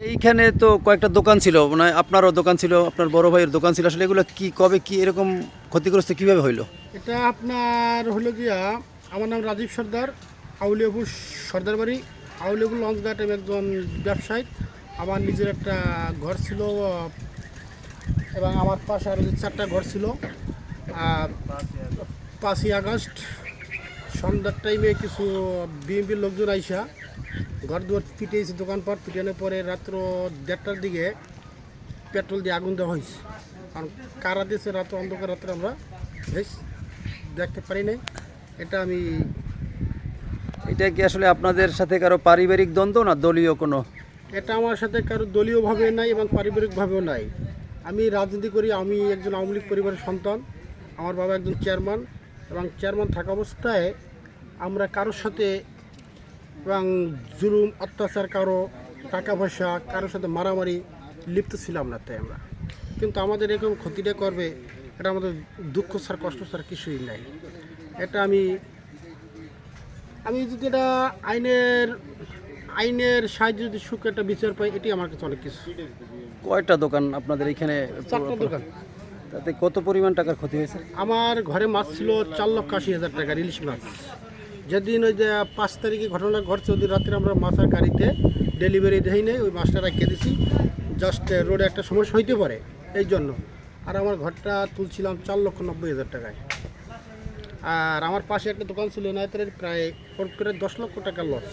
এইখানে তো কয়েকটা দোকান ছিল মানে আপনারও দোকান ছিল, আপনার বড় ভাইয়ের দোকান ছিল, আসলে এগুলো কি, কবে কি, এরকম ক্ষতিগ্রস্ত কীভাবে হইল? এটা আপনার হলো গিয়া, আমার নাম রাজীব সর্দার, আউলিয়াপুর সর্দার বাড়ি আউলিয়াপুর লঞ্চঘাট আমি একজন ব্যবসায়ী। আমার নিজের একটা ঘর ছিল, এবং আমার পাশে আরও চারটা ঘর ছিল। আর পাঁচই আগস্ট সন্ধ্যার টাইমে কিছু বিএনপির লোকজন আইসা ঘর দুয়ার পিটিয়েছে দোকানপাট পিটানোর পরে রাত্র দেড়টার দিকে পেট্রোল দিয়ে আগুন দেওয়া হয়েছে। কারণ কারা দিয়েছে রাত অন্ধকার রাত্রে আমরা বেশ দেখতে পারি নাই। এটা আমি এটা কি আসলে আপনাদের সাথে কারও পারিবারিক দ্বন্দ্ব না দলীয় কোনো? এটা আমার সাথে কারও দলীয়ভাবে নাই এবং পারিবারিকভাবেও নাই। আমি রাজনীতি করি আমি একজন আওয়ামী লীগ পরিবারের সন্তান আমার বাবা একজন চেয়ারম্যান এবং চেয়ারম্যান থাকা অবস্থায় আমরা কারোর সাথে এবং জুলুম অত্যাচার কারও টাকা পয়সা কারোর সাথে মারামারি লিপ্ত ছিলাম না তাই আমরা। কিন্তু আমাদের এরকম ক্ষতিটা করবে এটা আমাদের দুঃখ ছাড় কষ্ট ছাড় কিছুই নাই। এটা আমি আমি যদি এটা আইনের আইনের সাহায্যে যদি সুখ একটা বিচার পাই এটি আমার কাছে অনেক কিছু। কয়টা দোকান আপনাদের এখানে? চারটা দোকান। তাতে কত পরিমাণ টাকার ক্ষতি হয়েছে? আমার ঘরে মাছ ছিল চার লক্ষ আশি হাজার টাকা ইলিশ মাছ। যেদিন ওই যে পাঁচ তারিখে ঘটনা ঘটছে ওই দিন রাত্রে আমরা মাছের গাড়িতে ডেলিভারি দেই নেই ওই মাছটা রেখে দিছি। জাস্ট রোডে একটা সমস্যা হইতে পারে এই জন্য। আর আমার ঘরটা তুলছিলাম চার লক্ষ নব্বই হাজার টাকায়। আর আমার পাশে একটা দোকান ছিল এনায়তের প্রায় ওর করে দশ লক্ষ টাকা লস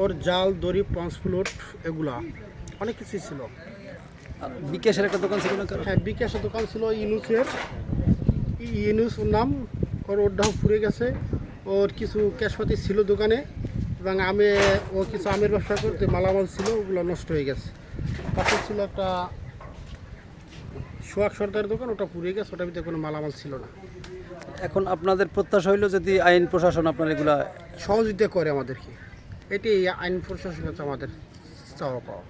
ওর জাল দড়ি ট্রান্সপ্লোট এগুলা অনেক কিছুই ছিল। আর বিকাশের একটা দোকান ছিল না হ্যাঁ বিকাশের দোকান ছিল ইনুসের। ইনুস নাম ওর ওরটাও ফুরে গেছে। ওর কিছু ক্যাশপাতি ছিল দোকানে এবং আমি ও কিছু আমের ব্যবসা করতে মালামাল ছিল ওগুলো নষ্ট হয়ে গেছে। পাশে ছিল একটা সোহাগ সর্দারের দোকান ওটা পুড়ে গেছে ওটার ভিতরে কোনো মালামাল ছিল না। এখন আপনাদের প্রত্যাশা হইল যদি আইন প্রশাসন আপনার এগুলা সহযোগিতা করে আমাদেরকে। এটি আইন প্রশাসন হচ্ছে আমাদের চাওয়া পাওয়া।